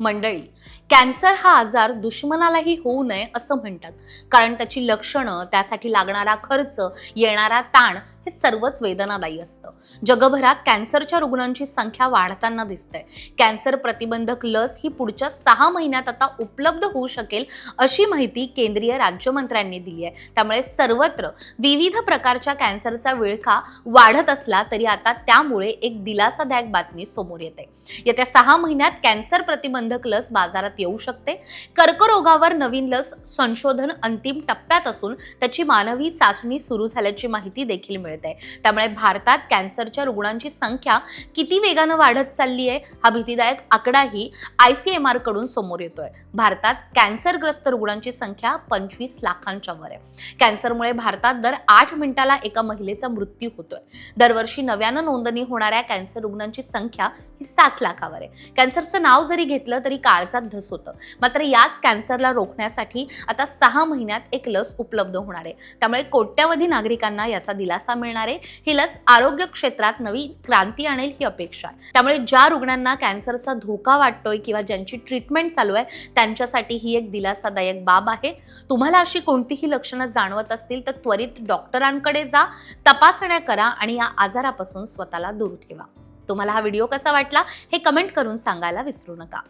मंडळी कॅन्सर हा आजार दुश्मनालाही होऊ नये असं म्हणतात. कारण त्याची लक्षणं त्यासाठी लागणारा खर्च येणारा ताण हे सर्वच वेदनादायी असतं. जगभरात कॅन्सरच्या रुग्णांची संख्या वाढताना दिसते कॅन्सर प्रतिबंधक लस ही पुढच्या सहा महिन्यात आता उपलब्ध होऊ शकेल अशी माहिती केंद्रीय राज्यमंत्र्यांनी दिली आहे. त्यामुळे सर्वत्र विविध प्रकारच्या कॅन्सरचा विळखा वाढत असला तरी आता त्यामुळे एक दिलासादायक बातमी समोर येते. येत्या सहा महिन्यात कॅन्सर प्रतिबंधक लस बाजारात येऊ शकते. कर्करोगावर नवीन लस संशोधन अंतिम टप्प्यात असून त्याची मानवी चाचणी सुरू झाल्याची माहिती देखील मिळते. त्यामुळे भारतात कॅन्सरच्या रुग्णांची संख्या किती वेगानं वाढत चालली आहे हा भीतीदायक आकडाही आय सी एम आरकडून समोर येतोय. भारतात कॅन्सरग्रस्त रुग्णांची संख्या पंचवीस लाखांच्या वर आहे. कॅन्सरमुळे भारतात दर आठ मिनिटाला एका महिलेचा मृत्यू होतोय. दरवर्षी नव्यानं नोंदणी होणाऱ्या कॅन्सर रुग्णांची संख्या ही सात लाखावर आहे. कॅन्सरचं नाव जरी घेतलं तरी काळजात धस होतं. मात्र याच कॅन्सरला रोखण्यासाठी आता सहा महिन्यात एक लस उपलब्ध होणार आहे. त्यामुळे कोट्यवधी नागरिकांना याचा दिलासा मिळणार आहे. ही लस आरोग्य क्षेत्रात नवी क्रांती आणेल ही अपेक्षा आहे. त्यामुळे ज्या रुग्णांना कॅन्सरचा धोका वाटतोय किंवा ज्यांची ट्रीटमेंट चालू आहे त्यांच्यासाठी ही एक दिलासादायक बाब आहे. तुम्हाला अशी कोणतीही लक्षणं जाणवत असतील तर त्वरित डॉक्टरांकडे जा तपासण्या करा आणि या आजारापासून स्वतःला दूर ठेवा. तुम्हाला हा व्हिडिओ कसा वाटला हे कमेंट करून सांगायला विसरू नका.